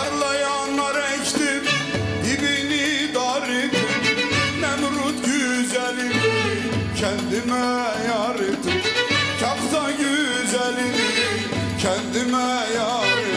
Tarlayanlar ektim dibini dar Nemrut güzelimi kendime yar ettim. Kafta kendime yar